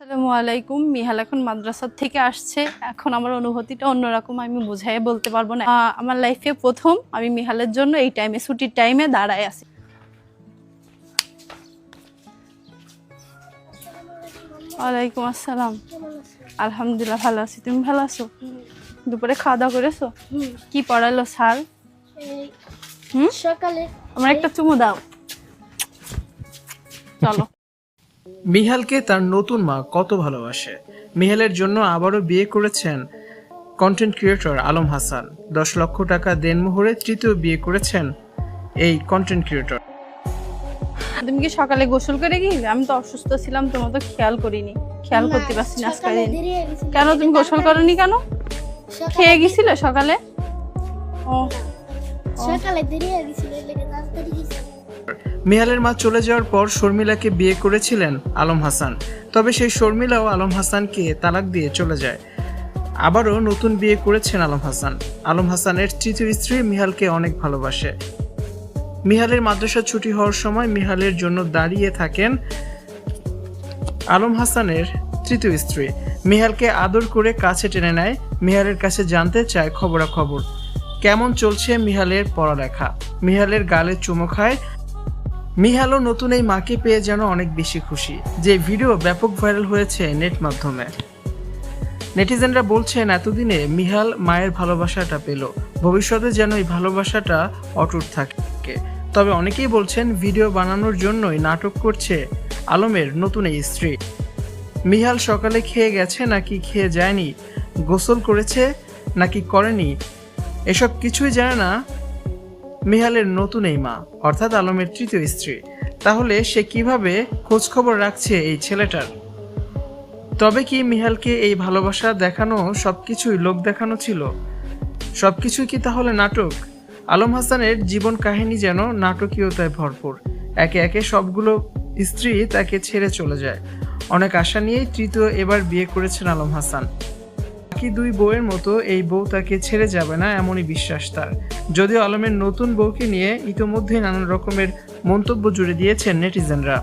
আসসালামু আলাইকুম। মিহাল এখন মাদ্রাসার থেকে আসছে। এখন আমার অনুভূতিটা অন্যরকম আমি বুঝাই বলতে পারব না। আমার লাইফে প্রথম আমি মিহালের জন্য এই টাইমে ছুটির টাইমে দাঁড়ায় আছি। ওয়ালাইকুম আসসালাম। আলহামদুলিল্লাহ ভালো আছি। তুমি ভালো আছো? দুপুরে খাওয়া দাওয়া করেছ কি পড়ালো স্যার? সকালে আমার একটা চুমু দাও। চলো। মিহালকে তার নতুন মা কত ভালোবাসে। মিহালের জন্য আবারও বিয়ে করেছেন কন্টেন্ট ক্রিয়েটর আলম হাসান। দশ লক্ষ টাকা দেনমোহরে তৃতীয় বিয়ে করেছেন এই কন্টেন্ট ক্রিয়েটর তুমি কি সকালে গোসল করে গেলে? আমি তো অসুস্থ ছিলাম তোমার তো খেয়াল করিনি। খেয়াল করতে পারছি না গেছিল। কেন তুমি গোসল করনি কেন? খেয়ে গেছিলে সকালে? ও সকালে দেরি হয়ে গেছিল মিহালের মা চলে যাওয়ার পর শর্মিলাকে বিয়ে করেছিলেন আলম হাসান। তবে সেই শর্মিলাও আলম হাসানকে তালাক দিয়ে চলে যায়। আবারও নতুন বিয়ে করেছেন আলম হাসান। আলম হাসানের তৃতীয় স্ত্রী মিহালকে অনেক ভালোবাসে। মিহালের মাদ্রাসা ছুটি হওয়ার সময় মিহালের জন্য দাঁড়িয়ে থাকেন আলম হাসানের তৃতীয় স্ত্রী। মিহালকে আদর করে কাছে টেনে নেয়। মিহালের কাছে জানতে চায় খবরাখবর। কেমন চলছে মিহালের পড়ালেখা? মিহালের গালে চুমো খায়। মিহালও নতুন এই মাকে পেয়ে যেন অনেক বেশি খুশি। যে ভিডিও ব্যাপক ভাইরাল হয়েছে নেট মাধ্যমে। নেটিজেনরা বলছেন, এতদিনে মিহাল মায়ের ভালোবাসাটা পেল। ভবিষ্যতে যেন এই ভালোবাসাটা অটুট থাকে। তবে অনেকেই বলছেন, ভিডিও বানানোর জন্যই নাটক করছে আলমের নতুন এই স্ত্রী। মিহাল সকালে খেয়ে গেছে নাকি খেয়ে যায়নি, গোসল করেছে নাকি করেনি, এসব কিছুই জানে না মিহালের নতুন এই মা, অর্থাৎ আলমের তৃতীয় স্ত্রী। তাহলে সে কীভাবে খোঁজ খবর রাখছে এই ছেলেটার? তবে কি মিহালকে এই ভালোবাসা দেখানো সবকিছুই লোক দেখানো ছিল? সবকিছুই কি তাহলে নাটক? আলম হাসানের জীবন কাহিনী যেন নাটকীয়তায় ভরপুর। একে একে সবগুলো স্ত্রী তাকে ছেড়ে চলে যায়। অনেক আশা নিয়েই তৃতীয় এবার বিয়ে করেছেন আলম হাসান। বাকি দুই বউয়ের মতো এই বউ তাকে ছেড়ে যাবে না এমনই বিশ্বাস তার। যদিও আলমের নতুন বউকে নিয়ে ইতোমধ্যেই নানান রকমের মন্তব্য জুড়ে দিয়েছেন নেটিজেনরা।